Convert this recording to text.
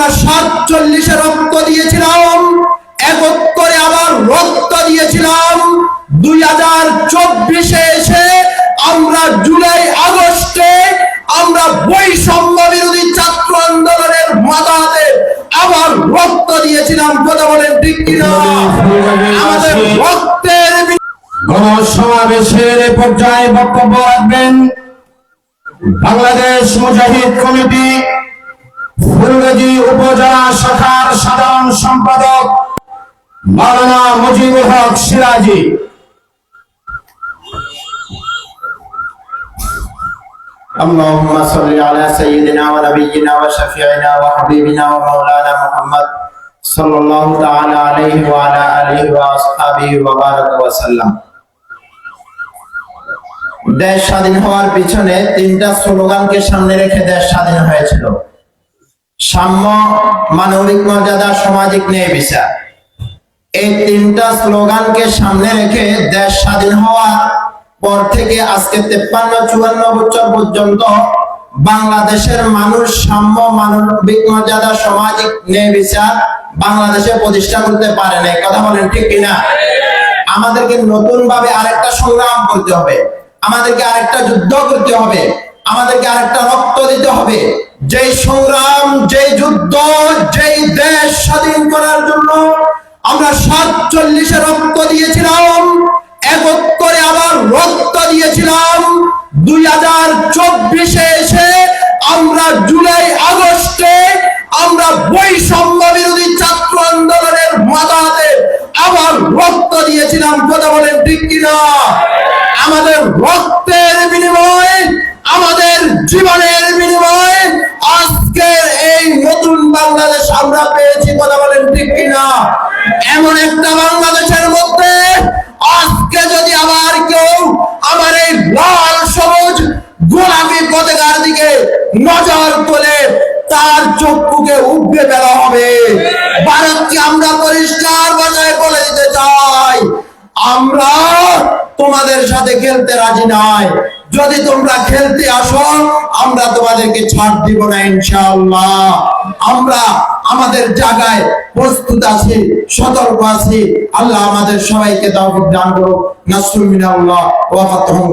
আমরা সাতচল্লিশে রক্ত দিয়েছিলাম একক করে আবার রক্ত দিয়েছিলাম। দুই হাজার চব্বিশে এসে আমরা জুলাই আগস্টে আমরা বৈষম্য বিরোধী ছাত্র আন্দোলনের মাথাতে আবার রক্ত দিয়েছিলাম। কথা বলেন ঠিক কিনা? আমাদের রক্তের গণসমাবেশের পর্যায়ে বক্তব্য রাখবেন বাংলাদেশ মুজাহিদ কমিটি ফুলগাজী উপজেলা শাখার সাধারণ সম্পাদক মাওলানা মুজিবুল হক সিরাজি اللهم صل على سيدنا ونبينا وشفيعنا وحبيبنا ومولانا محمد صلى الله تعالى عليه وعلى آله وأصحابه وبارك وسلم দেশ স্বাধীন হওয়ার পিছনে তিনটা স্লোগানকে সামনে রেখে দেশ স্বাধীন হয়েছিল সাম্য মানবিক মর্যাদা সামাজিক ন্যায় বিচার। এই তিনটা স্লোগানকে সামনে রেখে দেশ স্বাধীন হওয়ার পর থেকে আজকে তেপ্পান্ন, চুয়ান্ন বছর পর্যন্ত বাংলাদেশের মানুষ সাম্য মানবিক মর্যাদা, সামাজিক ন্যায় বিচার বাংলাদেশে প্রতিষ্ঠা করতে পারে না কথা বলেন ঠিক কিনা আমাদেরকে নতুন ভাবে আরেকটা সংগ্রাম করতে হবে। আমাদেরকে আরেকটা যুদ্ধ করতে হবে। আমাদেরকে আরেকটা রক্ত দিতে হবে। যেই সংগ্রাম, যেই যুদ্ধ, যেই দেশ স্বাধীন করার জন্য আমরা সাতচল্লিশে রক্ত দিয়েছিলাম একক করে আবার রক্ত দিয়েছিলাম। দুই হাজার চব্বিশে এসে আমরা জুলাই আগস্টে আমরা বৈষম্য বিরোধী ছাত্র আন্দোলনের মাথাতে আবার রক্ত দিয়েছিলাম। কথা বলেন ঠিক কিনা? আমাদের আমাদের জীবনের বিনিময়ে আজকের এই নতুন বাংলাদেশ আমরা পেয়েছি, কথা বলেন ঠিক কিনা? এমন একটা বাংলাদেশের মধ্যে আজকে যদি আবার কেউ আমার এই লাল, সবুজ, গোলাপি পতাকার দিকে নজর তোলে, তার চক্ষুকে উঠবে বেলা হবে। ভারতকে আমরা পরিষ্কার বাজায় বলে দিতে চাই। আমরা তোমাদের সাথে খেলতে রাজি নাই যদি তোমরা খেলতে আসো, আমরা তোমাদেরকে ছাড় দিব না, ইনশাআল্লাহ। আমরা আমাদের জায়গায় প্রস্তুত আছি, সতর্ক আছি। আল্লাহ আমাদের সবাইকে দাওয়াত দান করুক। নাসরুল মিনাল্লাহ, ওয়া ফাতহুম